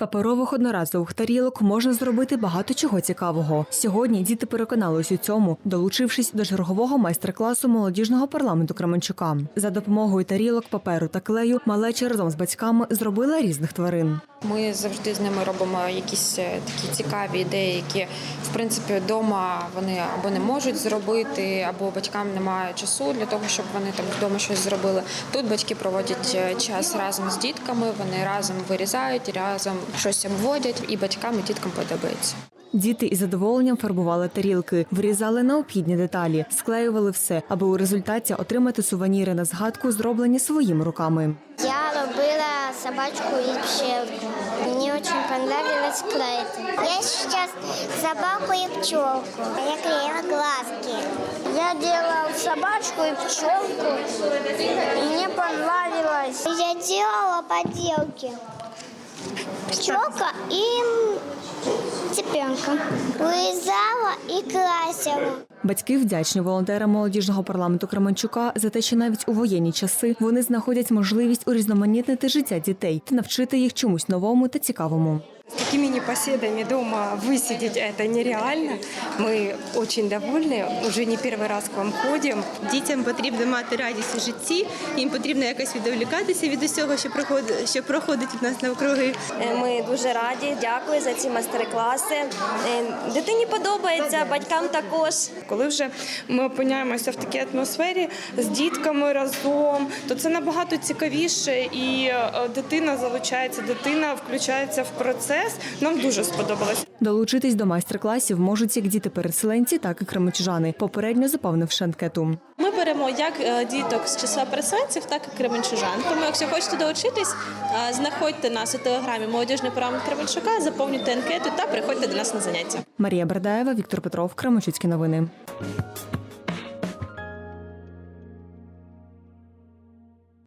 паперових одноразових тарілок можна зробити багато чого цікавого. Сьогодні діти переконались у цьому, долучившись до чергового майстер-класу молодіжного парламенту Кременчука. За допомогою тарілок, паперу та клею малеча разом з батьками зробила різних тварин. Ми завжди з ними робимо якісь е, такі цікаві ідеї, які в принципі вдома вони або не можуть зробити, або батькам немає часу для того, щоб вони там вдома щось зробили. Тут батьки проводять е, час разом з дітками, вони разом вирізають, разом щось обводять, і батькам і діткам подобається. Діти із задоволенням фарбували тарілки, вирізали необхідні деталі, склеювали все, аби у результаті отримати сувеніри на згадку, зроблені своїми руками. Я робила собачку и пчелку. Мне очень понравилось клеить. Я сейчас собаку и пчелку. Я клеила глазки. Я делала собачку и пчелку. Мне понравилось. Я делала поделки. Пчелка і цыпленка. Лизала і красила. Батьки вдячні волонтерам молодіжного парламенту Кременчука за те, що навіть у воєнні часи вони знаходять можливість урізноманітнити життя дітей та навчити їх чомусь новому та цікавому. С такими непоседами дома высидеть это нереально. Мы очень довольны, уже не первый раз к вам ходим. Дітям потрібно мати радість у житті, їм потрібно якось відволікатися від усього, що проходить, що проходить в нас навкруги. Е, Ми дуже раді, дякую за ці майстер-класи. Е, Дитині подобається, батькам також. Коли вже ми опиняємося в такій атмосфері з дітками разом, то це набагато цікавіше, і е, дитина залучається, дитина включається в процес. Нам дуже сподобалось. Долучитись до майстер-класів можуть як діти-переселенці, так і кременчужани, попередньо заповнивши анкету. Ми беремо як е, діток з числа переселенців, так і кременчужан. Тому, якщо хочете долучитись, е, знаходьте нас у телеграмі молодіжний програм Кременчука, заповнюйте анкету та приходьте до нас на заняття. Марія Бердаєва, Віктор Петров, Кременчуцькі новини.